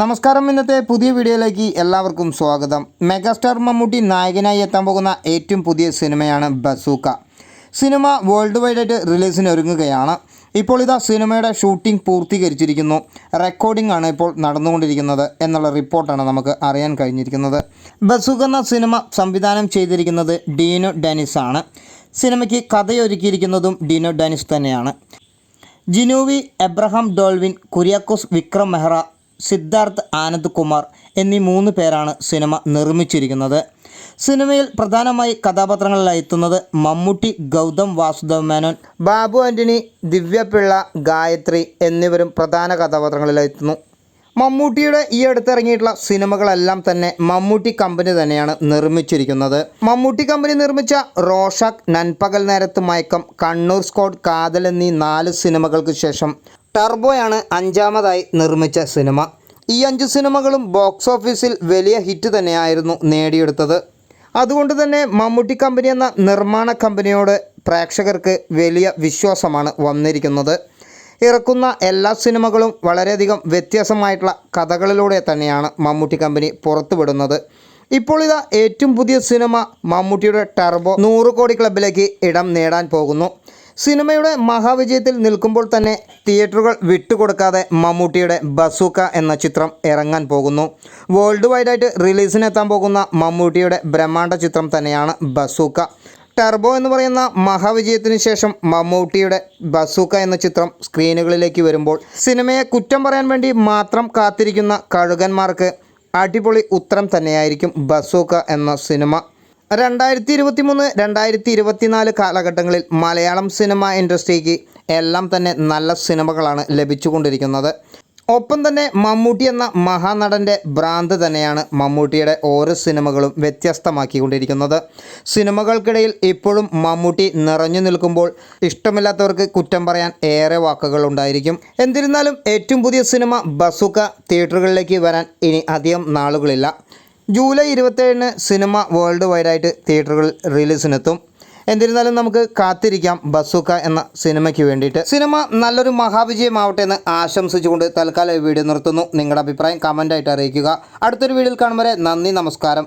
നമസ്കാരം. ഇന്നത്തെ പുതിയ വീഡിയോയിലേക്ക് എല്ലാവർക്കും സ്വാഗതം. മെഗാസ്റ്റാർ മമ്മൂട്ടി നായകനായി എത്താൻ പോകുന്ന ഏറ്റവും പുതിയ സിനിമയാണ് ബസൂക്ക. സിനിമ വേൾഡ് വൈഡായിട്ട് റിലീസിന് ഒരുങ്ങുകയാണ്. ഇപ്പോൾ ഇതാ സിനിമയുടെ ഷൂട്ടിംഗ് പൂർത്തീകരിച്ചിരിക്കുന്നു. റെക്കോർഡിംഗ് ആണ് ഇപ്പോൾ നടന്നുകൊണ്ടിരിക്കുന്നത് എന്നുള്ള റിപ്പോർട്ടാണ് നമുക്ക് അറിയാൻ കഴിഞ്ഞിരിക്കുന്നത്. ബസൂക്ക എന്ന സിനിമ സംവിധാനം ചെയ്തിരിക്കുന്നത് ഡീനു ഡെനിസ് ആണ്. സിനിമയ്ക്ക് കഥയൊരുക്കിയിരിക്കുന്നതും ഡീനു ഡെനിസ് തന്നെയാണ്. ജിനൂവി എബ്രഹാം ഡോൾവിൻ കുര്യാക്കോസ് വിക്രം മെഹ്റ സിദ്ധാർത്ഥ് ആനന്ദ് കുമാർ എന്നീ മൂന്ന് പേരാണ് സിനിമ നിർമ്മിച്ചിരിക്കുന്നത്. സിനിമയിൽ പ്രധാനമായി കഥാപാത്രങ്ങളിൽ എത്തുന്നത് മമ്മൂട്ടി ഗൗതം വാസുദേവ് മേനോൻ ബാബു ആന്റണി ദിവ്യപിള്ള ഗായത്രി എന്നിവരും പ്രധാന കഥാപാത്രങ്ങളിൽ എത്തുന്നു. മമ്മൂട്ടിയുടെ ഈ അടുത്തിറങ്ങിയിട്ടുള്ള സിനിമകളെല്ലാം തന്നെ മമ്മൂട്ടി കമ്പനി തന്നെയാണ് നിർമ്മിച്ചിരിക്കുന്നത്. മമ്മൂട്ടി കമ്പനി നിർമ്മിച്ച റോഷാക്ക് നൻപകൽ നേരത്ത് മയക്കം കണ്ണൂർ സ്കോഡ് കാതൽ എന്നീ നാല് സിനിമകൾക്ക് ശേഷം ടർബോയാണ് അഞ്ചാമതായി നിർമ്മിച്ച സിനിമ. ഈ അഞ്ച് സിനിമകളും ബോക്സ് ഓഫീസിൽ വലിയ ഹിറ്റ് തന്നെയായിരുന്നു നേടിയെടുത്തത്. അതുകൊണ്ട് തന്നെ മമ്മൂട്ടി കമ്പനി എന്ന നിർമ്മാണ കമ്പനിയോട് പ്രേക്ഷകർക്ക് വലിയ വിശ്വാസമാണ് വന്നിരിക്കുന്നത്. ഇറക്കുന്ന എല്ലാ സിനിമകളും വളരെയധികം വ്യത്യാസമായിട്ടുള്ള കഥകളിലൂടെ തന്നെയാണ് മമ്മൂട്ടി കമ്പനി പുറത്തുവിടുന്നത്. ഇപ്പോൾ ഇതാ ഏറ്റവും പുതിയ സിനിമ മമ്മൂട്ടിയുടെ ടർബോ നൂറ് കോടി ക്ലബിലേക്ക് ഇടം നേടാൻ പോകുന്നു. സിനിമയുടെ മഹാവിജയത്തിൽ നിൽക്കുമ്പോൾ തന്നെ തിയേറ്ററുകൾ വിട്ടുകൊടുക്കാതെ മമ്മൂട്ടിയുടെ ബസൂക്ക എന്ന ചിത്രം ഇറങ്ങാൻ പോകുന്നു. വേൾഡ് വൈഡായിട്ട് റിലീസിനെത്താൻ പോകുന്ന മമ്മൂട്ടിയുടെ ബ്രഹ്മാണ്ഡ ചിത്രം തന്നെയാണ് ബസൂക്ക. ടർബോ എന്ന് പറയുന്ന മഹാവിജയത്തിന് ശേഷം മമ്മൂട്ടിയുടെ ബസൂക്ക എന്ന ചിത്രം സ്ക്രീനുകളിലേക്ക് വരുമ്പോൾ സിനിമയെ കുറ്റം പറയാൻ വേണ്ടി മാത്രം കാത്തിരിക്കുന്ന കഴുകന്മാർക്ക് അടിപൊളി ഉത്തരം തന്നെയായിരിക്കും ബസൂക്ക എന്ന സിനിമ. രണ്ടായിരത്തി ഇരുപത്തി മൂന്ന് രണ്ടായിരത്തി ഇരുപത്തിനാല് കാലഘട്ടങ്ങളിൽ മലയാളം സിനിമ ഇൻഡസ്ട്രിക്ക് എല്ലാം തന്നെ നല്ല സിനിമകളാണ് ലഭിച്ചുകൊണ്ടിരിക്കുന്നത്. ഒപ്പം തന്നെ മമ്മൂട്ടി എന്ന മഹാനടന്റെ ഭ്രാന്ത് തന്നെയാണ് മമ്മൂട്ടിയുടെ ഓരോ സിനിമകളും വ്യത്യസ്തമാക്കിക്കൊണ്ടിരിക്കുന്നത്. സിനിമകൾക്കിടയിൽ ഇപ്പോഴും മമ്മൂട്ടി നിറഞ്ഞു നിൽക്കുമ്പോൾ ഇഷ്ടമില്ലാത്തവർക്ക് കുറ്റം പറയാൻ ഏറെ വാക്കുകളുണ്ടായിരിക്കും എന്നിരുന്നാലും ഏറ്റവും പുതിയ സിനിമ ബസുക്ക തിയേറ്ററുകളിലേക്ക് വരാൻ ഇനി അധികം നാളുകളില്ല. ജൂലൈ ഇരുപത്തേഴിന് സിനിമ വേൾഡ് വൈഡായിട്ട് തിയേറ്ററുകളിൽ റിലീസിനെത്തും. എന്നിരുന്നാലും നമുക്ക് കാത്തിരിക്കാം ബസൂക്ക എന്ന സിനിമയ്ക്ക് വേണ്ടിയിട്ട്. സിനിമ നല്ലൊരു മഹാവിജയമാവട്ടെ എന്ന് ആശംസിച്ചുകൊണ്ട് തൽക്കാലം വീഡിയോ നിർത്തുന്നു. നിങ്ങളുടെ അഭിപ്രായം കമന്റായിട്ട് അറിയിക്കുക. അടുത്തൊരു വീഡിയോയിൽ കാണും വരെ നന്ദി നമസ്കാരം.